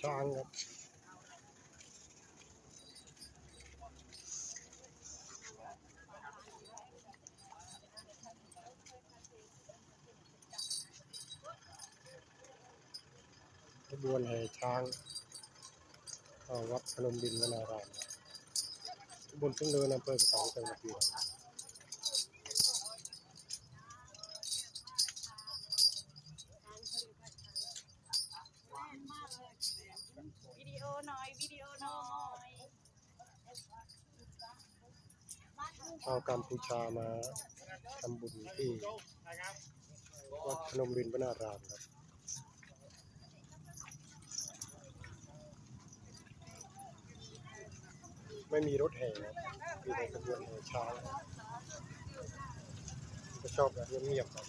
ช้างครับขบวนแห่ช้างเข้าวัดพนมดินวนารามครับ บนทุ่งเนินอำเภอกระสังจังหวัดบุรีรัมย์วิดีโอหน่อยวิดีโอหน่อยชาวกัมพูชามาทำบุญที่วัดพนมดินวนารามครับ ไม่มีรถแห่ครับมีแต่ขบวนแห่ช้างก็ชอบแบบเงียบๆครับ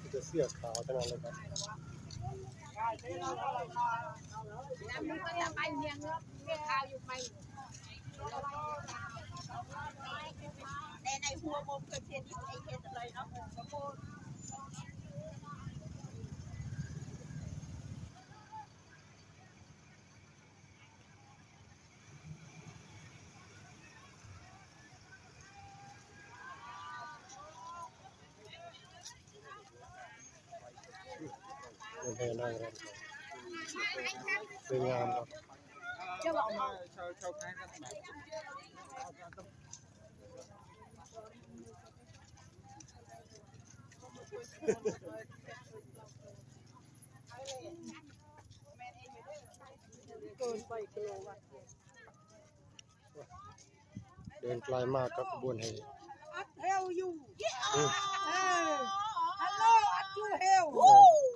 มีแต่เสื้อขาวเท่านั้นเลยครับน้ำมันก็จะไปเมียงแล้วเมียขาวอยู่ไป แต่ในหัวมุมก็เทียนที่ไอเทียนเลยเนาะสมบูรณ์ ขบวนแห่นางรำครับสวยงามครับจะบอกเอาเดินไกลมากครับขบวนแห่อัดเฮลอยู่อืมเออฮัลโหลอัดอยู่เฮล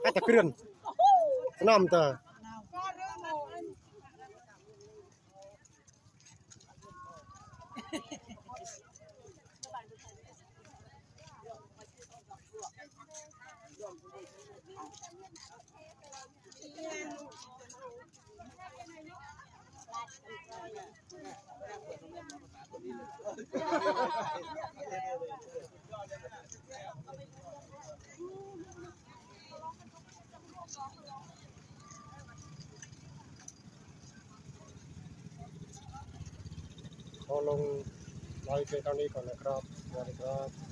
ให้ตะเกรือนสนามตา ก็เรื่องนั้น ขอลงไลฟ์เพียงเท่านี้ก่อนนะครับสวัสดีครับ